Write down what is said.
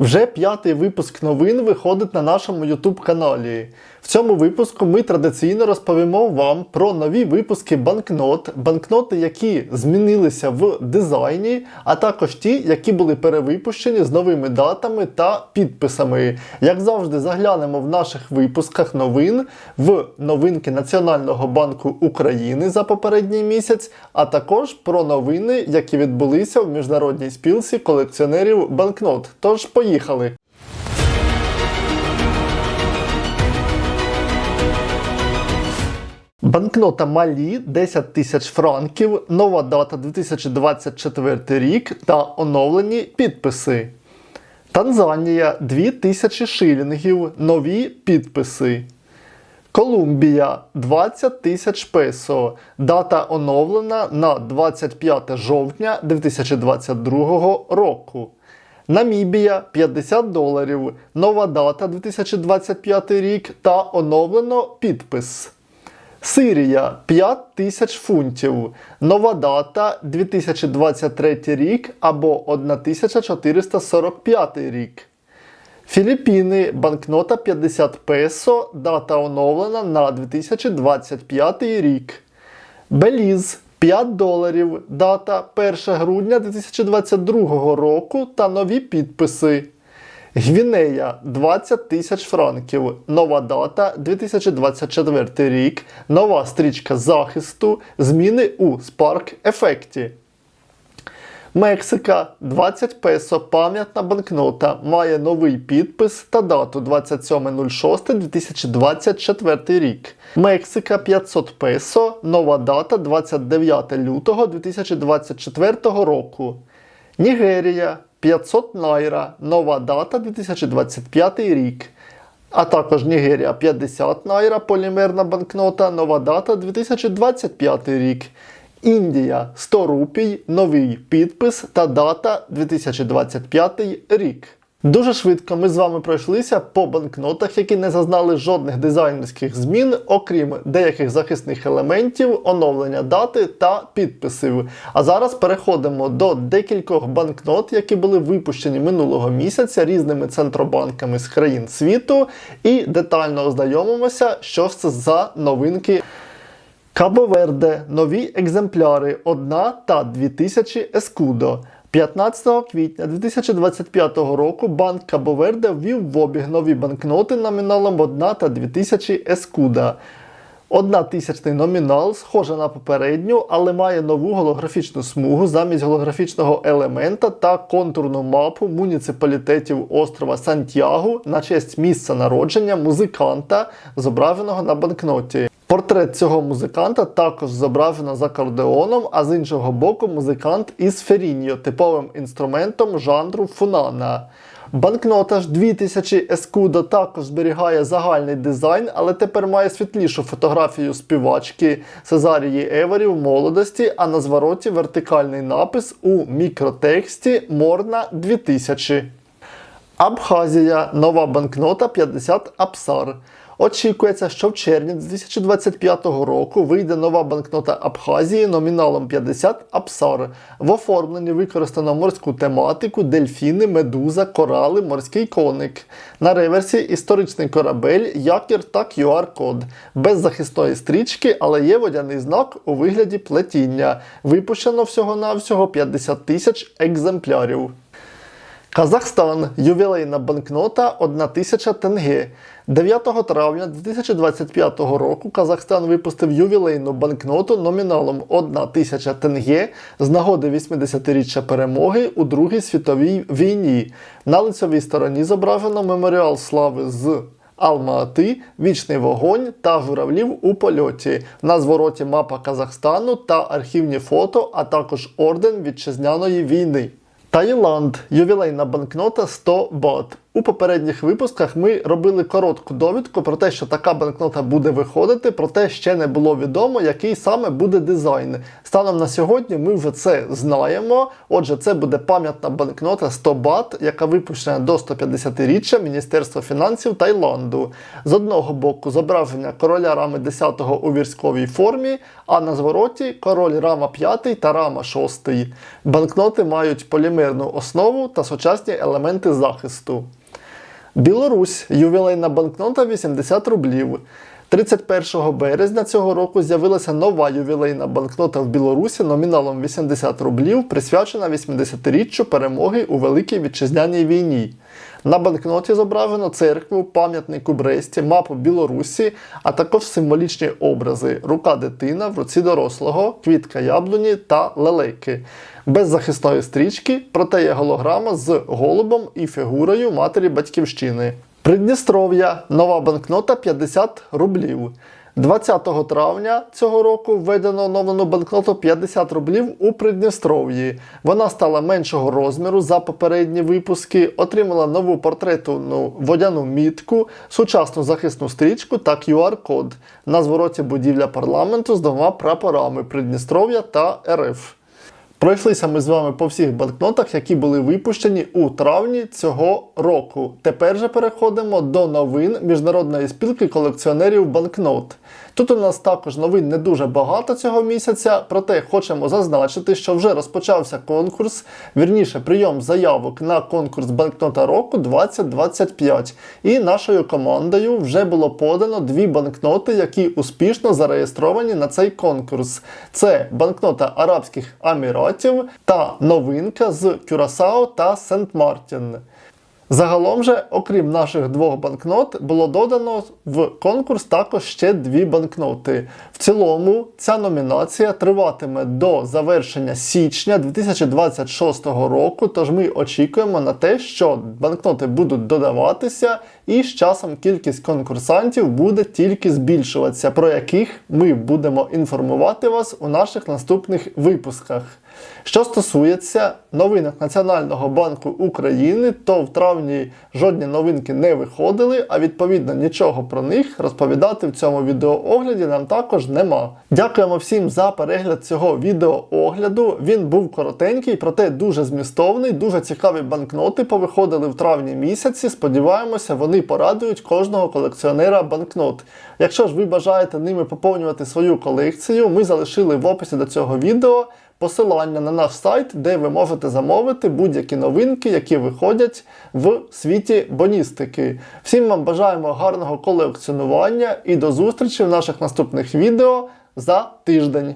Вже п'ятий випуск новин виходить на нашому YouTube каналі. В цьому випуску ми традиційно розповімо вам про нові випуски банкнот, банкноти, які змінилися в дизайні, а також ті, які були перевипущені з новими датами та підписами. Як завжди, заглянемо в наших випусках новин в новинки Національного банку України за попередній місяць, а також про новини, які відбулися в міжнародній спілці колекціонерів банкнот. Тож поїхали! Банкнота Малі 10 тисяч франків, нова дата 2024 рік та оновлені підписи. Танзанія 2000 шилінгів, нові підписи. Колумбія 20 тисяч песо. Дата оновлена на 25 жовтня 2022 року. Намібія 50 доларів. Нова дата 2025 рік та оновлено підпис. Сирія 5 тисяч фунтів. Нова дата 2023 рік або 1445 рік. Філіппіни банкнота 50 песо, дата оновлена на 2025 рік. Беліз 5 доларів, дата 1 грудня 2022 року та нові підписи. Гвінея 20 тисяч франків. Нова дата 2024 рік. Нова стрічка захисту. Зміни у Spark ефекті. Мексика. 20 песо, пам'ятна банкнота, має новий підпис та дату. 27.06.2024 рік. Мексика. 500 песо, нова дата. 29 лютого 2024 року. Нігерія. 500 найра, нова дата. 2025 рік. А також Нігерія. 50 найра, полімерна банкнота, нова дата. 2025 рік. Індія 100 рупій, новий підпис та дата 2025 рік. Дуже швидко ми з вами пройшлися по банкнотах, які не зазнали жодних дизайнерських змін, окрім деяких захисних елементів, оновлення дати та підписів. А зараз переходимо до декількох банкнот, які були випущені минулого місяця різними центробанками з країн світу, і детально ознайомимося, що це за новинки. Кабо-Верде нові екземпляри 1 та 2000 Ескудо. 15 квітня 2025 року банк Кабо-Верде ввів в обіг нові банкноти номіналом 1 та 2000 Ескуда. Одна тисячний номінал схожа на попередню, але має нову голографічну смугу замість голографічного елемента та контурну мапу муніципалітетів острова Сантьягу на честь місця народження музиканта, зображеного на банкноті. Портрет цього музиканта також зображено за акордеоном, а з іншого боку музикант із феріньо, типовим інструментом жанру фунана. Банкнота ж 2000 Ескудо також зберігає загальний дизайн, але тепер має світлішу фотографію співачки Сезарії Евері в молодості, а на звороті вертикальний напис у мікротексті Морна 2000. Абхазія нова банкнота 50 Апсар. Очікується, що в червні 2025 року вийде нова банкнота Абхазії номіналом 50 Апсар. В оформленні використано морську тематику, дельфіни, медуза, корали, морський коник. На реверсі історичний корабель, якір та QR-код. Без захисної стрічки, але є водяний знак у вигляді плетіння. Випущено всього-навсього 50 тисяч екземплярів. Казахстан ювілейна банкнота 1000 тенге. 9 травня 2025 року Казахстан випустив ювілейну банкноту номіналом 1000 тенге з нагоди 80-річчя перемоги у Другій світовій війні. На лицевій стороні зображено меморіал слави з Алма-Ати, вічний вогонь та журавлів у польоті. На звороті мапа Казахстану та архівні фото, а також орден вітчизняної війни. Таїланд ювілейна банкнота 100 бат. У попередніх випусках ми робили коротку довідку про те, що така банкнота буде виходити, проте ще не було відомо, який саме буде дизайн. Станом на сьогодні ми вже це знаємо. Отже, це буде пам'ятна банкнота 100 бат, яка випущена до 150-річчя Міністерства фінансів Таїланду. З одного боку зображення короля Рами 10-го у вірськовій формі, а на звороті король Рама 5 та Рама 6. Банкноти мають полімерну основу та сучасні елементи захисту. Білорусь ювілейна банкнота 80 рублів. 31 березня цього року з'явилася нова ювілейна банкнота в Білорусі номіналом 80 рублів, присвячена 80-річчю перемоги у Великій Вітчизняній війні. На банкноті зображено церкву, пам'ятник у Бресті, мапу Білорусі, а також символічні образи: рука дитина в руці дорослого, квітка яблуні та лелейки. Без захисної стрічки, проте є голограма з голубом і фігурою матері батьківщини. Придністров'я нова банкнота 50 рублів. 20 травня цього року введено оновлену банкноту 50 рублів у Придністров'ї. Вона стала меншого розміру за попередні випуски, отримала нову портретну водяну мітку, сучасну захисну стрічку та QR-код. На звороті будівля парламенту з двома прапорами Придністров'я та РФ. Пройшлися ми з вами по всіх банкнотах, які були випущені у травні цього року. Тепер же переходимо до новин Міжнародної спілки колекціонерів банкнот. Тут у нас також новин не дуже багато цього місяця, проте хочемо зазначити, що вже розпочався конкурс, вірніше прийом заявок на конкурс банкнота року 2025. І нашою командою вже було подано дві банкноти, які успішно зареєстровані на цей конкурс. Це банкнота Арабських Аміратів та новинка з Кюрасао та Сент-Мартін. Загалом же, окрім наших двох банкнот, було додано в конкурс також ще дві банкноти. В цілому ця номінація триватиме до завершення січня 2026 року. Тож ми очікуємо на те, що банкноти будуть додаватися, і з часом кількість конкурсантів буде тільки збільшуватися, про яких ми будемо інформувати вас у наших наступних випусках. Що стосується новинок Національного банку України, то в травні жодні новинки не виходили, а відповідно нічого про них розповідати в цьому відеоогляді нам також нема. Дякуємо всім за перегляд цього відеоогляду. Він був коротенький, проте дуже змістовний, дуже цікаві банкноти повиходили в травні місяці. Сподіваємося, вони порадують кожного колекціонера банкнот. Якщо ж ви бажаєте ними поповнювати свою колекцію, ми залишили в описі до цього відео посилання на наш сайт, де ви можете замовити будь-які новинки, які виходять в світі боністики. Всім вам бажаємо гарного колекціонування і до зустрічі в наших наступних відео за тиждень.